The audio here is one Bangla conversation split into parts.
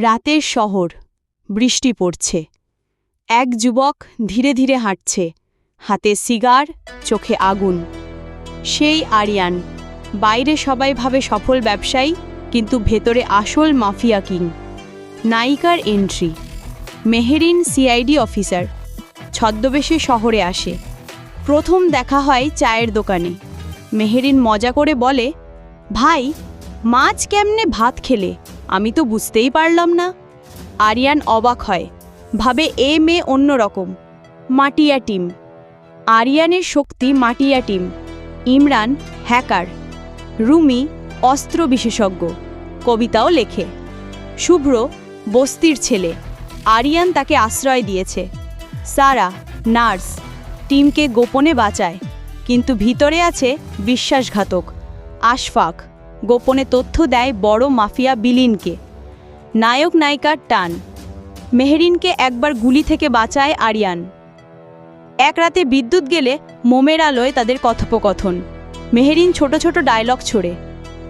রাতের শহর, বৃষ্টি পড়ছে। এক যুবক ধীরে ধীরে হাঁটছে। হাতে সিগার, চোখে আগুন। সেই আরিয়ান। বাইরে সবাই ভাবে সফল ব্যবসায়ী, কিন্তু ভেতরে আসল মাফিয়া কিং। নায়িকার এন্ট্রি। Meherin CID officer. ছদ্মবেশে শহরে আসে। প্রথম দেখা হয় চায়ের দোকানে। মেহেরিন মজা করে বলে, ভাই, মাছ কেমনে ভাত খেলে? আমি তো বুঝতেই পারলাম না। আরিয়ান অবাক হয়, ভাবে এ মেয়ে অন্যরকম মাটিয়া টিম। আরিয়ানের শক্তি মাটিয়া টিম। ইমরান হ্যাকার। রুমি অস্ত্র বিশেষজ্ঞ। কবিতাও লেখে। শুভ্র, বস্তির ছেলে। আরিয়ান তাকে আশ্রয় দিয়েছে। সারা, নার্স, টিমকে গোপনে বাঁচায়। কিন্তু ভিতরে আছে বিশ্বাসঘাতক, আশফাক। গোপনে তথ্য দেয় বড় মাফিয়া বিলিনকে। নায়ক নায়িকার টান। মেহরিনকে একবার গুলি থেকে বাঁচায় আরিয়ান। এক রাতে বিদ্যুৎ গেলে মোমের আলোয় তাদের কথোপকথন। মেহেরিন ছোট ছোট ডায়লগ ছোড়ে।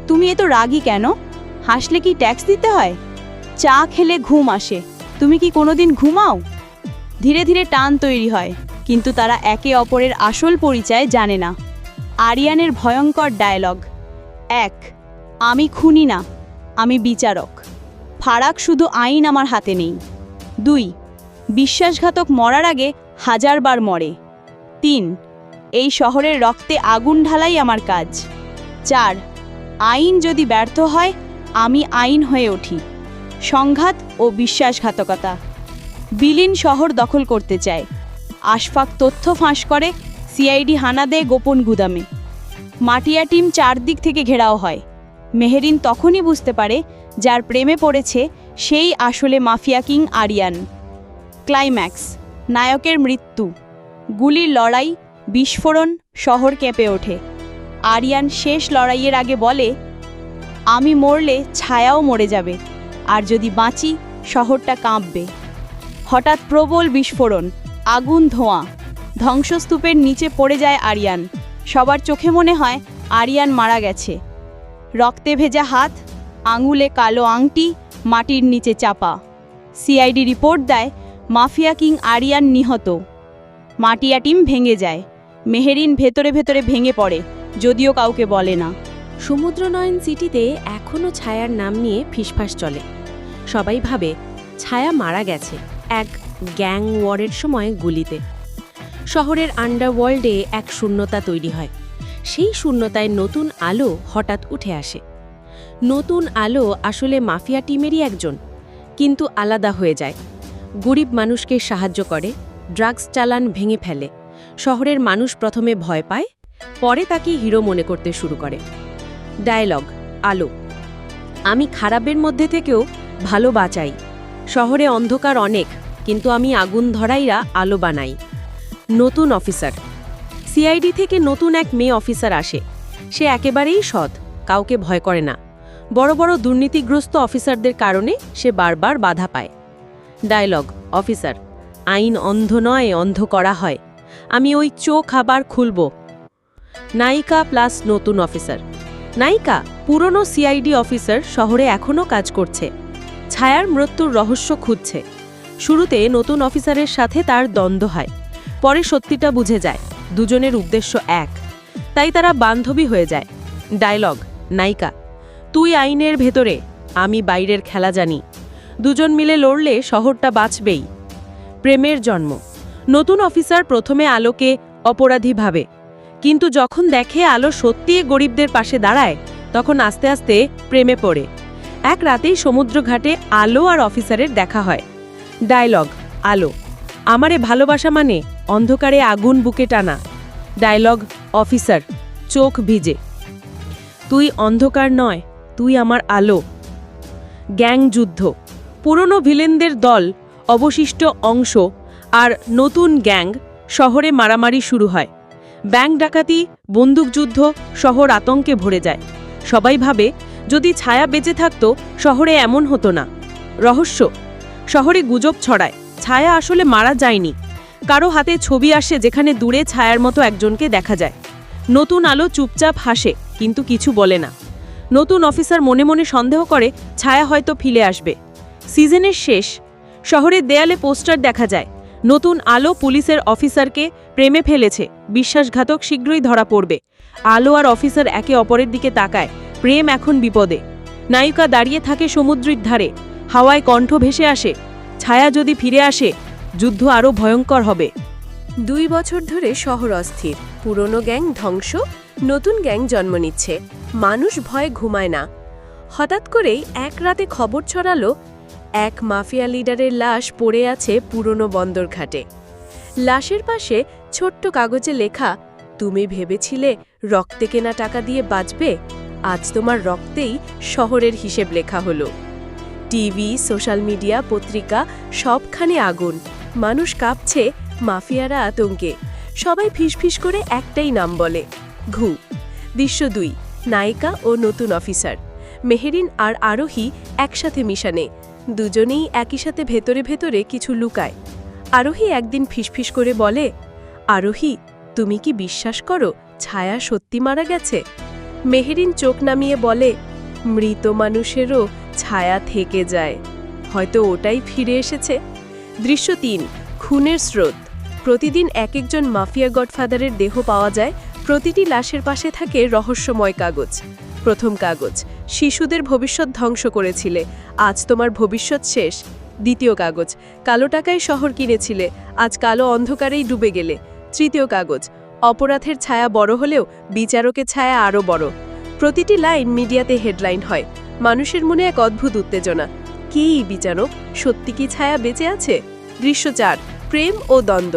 তুমি এত রাগী কেন? হাসলে কি ট্যাক্স দিতে হয়? চা খেলে ঘুম আসে। তুমি কি কোনোদিন ঘুমাও? ধীরে ধীরে টান তৈরি হয়, কিন্তু তারা একে অপরের আসল পরিচয় জানে না। আরিয়ানের ভয়ঙ্কর ডায়লগ। এক আমি খুনি না, আমি বিচারক। ফারাক শুধু আইন আমার হাতে নেই। দুই, বিশ্বাসঘাতক মরার আগে হাজারবার মরে। তিন, এই শহরের রক্তে আগুন ঢালাই আমার কাজ। চার, আইন যদি ব্যর্থ হয়, আমি আইন হয়ে উঠি। সংঘাত ও বিশ্বাসঘাতকতা। বিলীন শহর দখল করতে চায়। আশফাক তথ্য ফাঁস করে, সিআইডি হানা দেয় গোপন গুদামে। মাটিয়া টিম চারদিক থেকে ঘেরাও হয়। মেহেরিন তখনই বুঝতে পারে যার প্রেমে পড়েছে সেই আসলে মাফিয়া কিং আরিয়ান। ক্লাইম্যাক্স, নায়কের মৃত্যু, গুলির লড়াই, বিস্ফোরণ, শহর কেঁপে ওঠে। আরিয়ান শেষ লড়াইয়ের আগে বলে, আমি মরলে ছায়াও মরে যাবে, আর যদি বাঁচি, শহরটা কাঁপবে। হঠাৎ প্রবল বিস্ফোরণ, আগুন ধোঁয়া, ধ্বংসস্তূপের নিচে পড়ে যায় আরিয়ান। সবার চোখে মনে হয় আরিয়ান মারা গেছে। রক্তে ভেজা হাত, আঙুলে কালো আংটি, মাটির নিচে চাপা। সিআইডি রিপোর্ট দেয়, মাফিয়া কিং আরিয়ান নিহত। মাটিয়া টিম ভেঙে যায়। মেহেরিন ভেতরে ভেতরে ভেঙে পড়ে, যদিও কাউকে বলে না। সমুদ্রনয়ন সিটিতে এখনও ছায়ার নাম নিয়ে ফিসফাস চলে। সবাই ভাবে, ছায়া মারা গেছে এক গ্যাং ওয়ারের সময় গুলিতে। শহরের আন্ডারওয়ার্ল্ডে এক শূন্যতা তৈরি হয়। সেই শূন্যতায় নতুন আলো হঠাৎ উঠে আসে। নতুন আলো আসলে মাফিয়া টিমেরই একজন, কিন্তু আলাদা হয়ে যায়। গরিব মানুষকে সাহায্য করে, ড্রাগস চালান ভেঙে ফেলে, শহরের মানুষ প্রথমে ভয় পায়, পরে তাকে হিরো মনে করতে শুরু করে। ডায়লগ, আলো। আমি খারাপের মধ্যে থেকেও ভালো বাঁচাই। শহরে অন্ধকার অনেক, কিন্তু আমি আগুন ধরাইরা আলো বানাই। নতুন অফিসার। সিআইডি থেকে নতুন এক মেয়ে অফিসার আসে। সে একেবারেই সৎ, কাউকে ভয় করে না। বড় বড় দুর্নীতিগ্রস্ত অফিসারদের কারণে সে বারবার বাধা পায়। ডায়লগ, অফিসার, আইন অন্ধ নয়, অন্ধ করা হয়। আমি ওই চোখ আবার খুলব। নায়িকা প্লাস নতুন অফিসার। নায়িকা, পুরনো সিআইডি অফিসার শহরে এখনও কাজ করছে। ছায়ার মৃত্যুর রহস্য খুঁজছে। শুরুতে নতুন অফিসারের সাথে তার দ্বন্দ্ব হয়। পরে সত্যিটা বুঝে যায়। দুজনের উদ্দেশ্য এক। তাই তারা বান্ধবী হয়ে যায়। ডায়লগ, নায়িকা, তুই আইনের ভেতরে, আমি বাইরের খেলা জানি। দুজন মিলে লড়লে শহরটা বাঁচবেই। প্রেমের জন্ম। নতুন অফিসার প্রথমে আলোকে অপরাধী ভাবে। কিন্তু যখন দেখে আলো সত্যি গরিবদের পাশে দাঁড়ায়, তখন আস্তে আস্তে প্রেমে পড়ে। এক রাতেই সমুদ্রঘাটে আলো আর অফিসারের দেখা হয়। ডায়লগ, আলো। আমারে ভালোবাসা মানে অন্ধকারে আগুন বুকে টানা। ডায়লগ, অফিসার, চোখ ভিজে। তুই অন্ধকার নয়, তুই আমার আলো। গ্যাং যুদ্ধ। পুরনো ভিলেনদের দল, অবশিষ্ট অংশ আর নতুন গ্যাং শহরে মারামারি শুরু হয়। ব্যাংক ডাকাতি বন্দুকযুদ্ধ শহর আতঙ্কে ভরে যায়। সবাই ভাবে, যদি ছায়া বেঁচে থাকত, শহরে এমন হতো না। রহস্য, শহরে গুজব ছড়ায়। ছায়া আসলে মারা যায়নি। কারও হাতে ছবি আসে যেখানে দূরে ছায়ার মতো একজনকে দেখা যায়। নতুন আলো চুপচাপ হাসে, কিন্তু কিছু বলে না। নতুন অফিসার মনে মনে সন্দেহ করে, ছায়া হয়তো ফিরে আসবে। সিজনের শেষ, শহরের দেয়ালে পোস্টার দেখা যায়। নতুন আলো পুলিশের অফিসারকে প্রেমে ফেলেছে। বিশ্বাসঘাতক শীঘ্রই ধরা পড়বে। আলো আর অফিসার একে অপরের দিকে তাকায়। প্রেম এখন বিপদে। নায়িকা দাঁড়িয়ে থাকে সমুদ্রের ধারে। হাওয়ায় কণ্ঠ ভেসে আসে ছায়া যদি ফিরে আসে, যুদ্ধ আরও ভয়ঙ্কর হবে। দুই বছর ধরে শহর অস্থির। পুরনো গ্যাং ধ্বংস, নতুন গ্যাং জন্ম নিচ্ছে। মানুষ ভয়ে ঘুমায় না। হঠাৎ করেই এক রাতে খবর ছড়ালো, এক মাফিয়া লিডারের লাশ পড়ে আছে পুরনো বন্দরঘাটে লাশের পাশে ছোট্ট কাগজে লেখা, তুমি ভেবেছিলে রক্তে কেনা টাকা দিয়ে বাঁচবে? আজ তোমার রক্তেই শহরের হিসেব লেখা হলো। টিভি, সোশ্যাল মিডিয়া, পত্রিকা, সবখানে আগুন। মানুষ কাঁপছে, মাফিয়ারা আতঙ্কে। সবাই ফিসফিস করে একটাই নাম বলে, ঘু। দৃশ্য দুই, নায়িকা ও নতুন অফিসার। মেহেরিন আর আরোহী একসাথে মিশানে। দুজনেই একই সাথে ভেতরে ভেতরে কিছু লুকায়। আরোহী একদিন ফিসফিস করে বলে, আরোহী, তুমি কি বিশ্বাস করো, ছায়া সত্যি মারা গেছে? মেহেরিন চোখ নামিয়ে বলে, মৃত মানুষেরও ছায়া থেকে যায়। হয়তো ওটাই ফিরে এসেছে। দৃশ্য তিন, খুনের স্রোত। প্রতিদিন এক একজন মাফিয়া গডফাদারের দেহ পাওয়া যায়। প্রতিটি লাশের পাশে থাকে রহস্যময় কাগজ। প্রথম কাগজ, শিশুদের ভবিষ্যৎ ধ্বংস করেছিলে। আজ তোমার ভবিষ্যৎ শেষ। দ্বিতীয় কাগজ, কালো টাকায় শহর কিনেছিলে। আজ কালো অন্ধকারেই ডুবে গেলে। তৃতীয় কাগজ, অপরাধের ছায়া বড় হলেও বিচারকের ছায়া আরও বড়। প্রতিটি লাইন মিডিয়াতে হেডলাইন হয়। মানুষের মনে এক অদ্ভুত উত্তেজনা। কি এই বিচারক? সত্যি কি ছায়া বেঁচে আছে? দৃশ্য চার প্রেম ও দ্বন্দ্ব।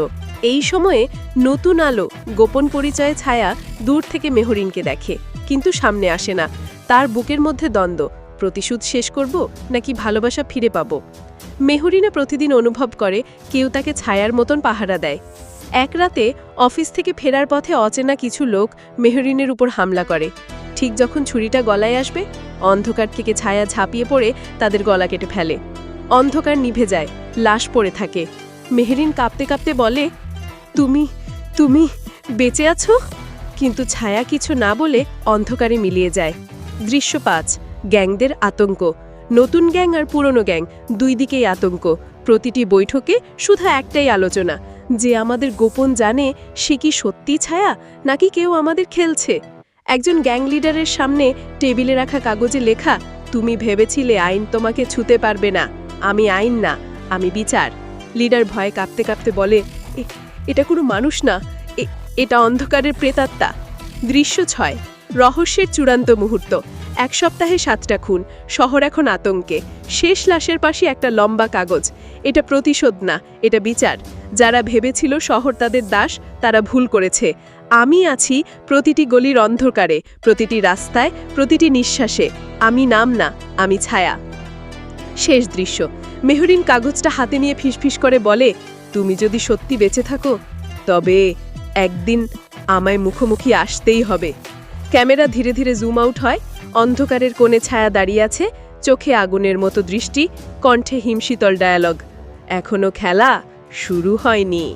এই সময়ে নতুন আলো, গোপন পরিচয়ে ছায়া দূর থেকে মেহরিনকে দেখে, কিন্তু সামনে আসে না। তার বুকের মধ্যে দ্বন্দ্ব, প্রতিশোধ শেষ করব নাকি ভালোবাসা ফিরে পাবো? মেহরিনা প্রতিদিন অনুভব করে, কেউ তাকে ছায়ার মতন পাহারা দেয়। এক রাতে অফিস থেকে ফেরার পথে অচেনা কিছু লোক মেহরিনের উপর হামলা করে। ঠিক যখন ছুরিটা গলায় আসবে, অন্ধকার থেকে ছায়া ঝাঁপিয়ে পড়ে তাদের গলা কেটে ফেলে। অন্ধকার নিভে যায়, লাশ পড়ে থাকে। মেহরিন কাঁপতে কাঁপতে বলে, তুমি তুমি বেঁচে আছো? কিন্তু ছায়া কিছু না বলে অন্ধকারে মিলিয়ে যায়। দৃশ্য পাঁচ, গ্যাংদের আতঙ্ক। নতুন গ্যাং আর পুরনো গ্যাং, দুই দিকেই আতঙ্ক। প্রতিটি বৈঠকে শুধু একটাই আলোচনা, যে আমাদের গোপন জানে সে কি সত্যি ছায়া, নাকি কেউ আমাদের খেলছে? একজন গ্যাং লিডারের সামনে টেবিলে রাখা কাগজে লেখা, তুমি ভেবেছিলে আইন তোমাকে ছুতে পারবে না। আমি আইন না, আমি বিচার। লিডার ভয়ে কাঁপতে কাঁপতে বলে এটা কোনো মানুষ না এটা অন্ধকারের প্রেতাত্মা। দৃশ্য ছয়, রহস্যের চূড়ান্ত মুহূর্ত। এক সপ্তাহে সাতটা খুন, শহর এখন আতঙ্কে। শেষ লাশের পাশে একটা লম্বা কাগজ। এটা প্রতিশোধ না, এটা বিচার। যারা ভেবেছিল শহর তাদের দাস, তারা ভুল করেছে। আমি আছি প্রতিটি গলির অন্ধকারে, প্রতিটি রাস্তায়, প্রতিটি নিঃশ্বাসে। আমি নাম না, আমি ছায়া। শেষ দৃশ্য। মেহরিন কাগজটা হাতে নিয়ে ফিসফিস করে বলে, তুমি যদি সত্যি বেঁচে থাকো, তবে একদিন আমায় মুখোমুখি আসতেই হবে। ক্যামেরা ধীরে ধীরে জুম আউট হয়। অন্ধকারের কোণে ছায়া দাঁড়িয়ে আছে। চোখে আগুনের মতো দৃষ্টি, কণ্ঠে হিমশীতল ডায়ালগ, এখনও খেলা শুরু হয়নি।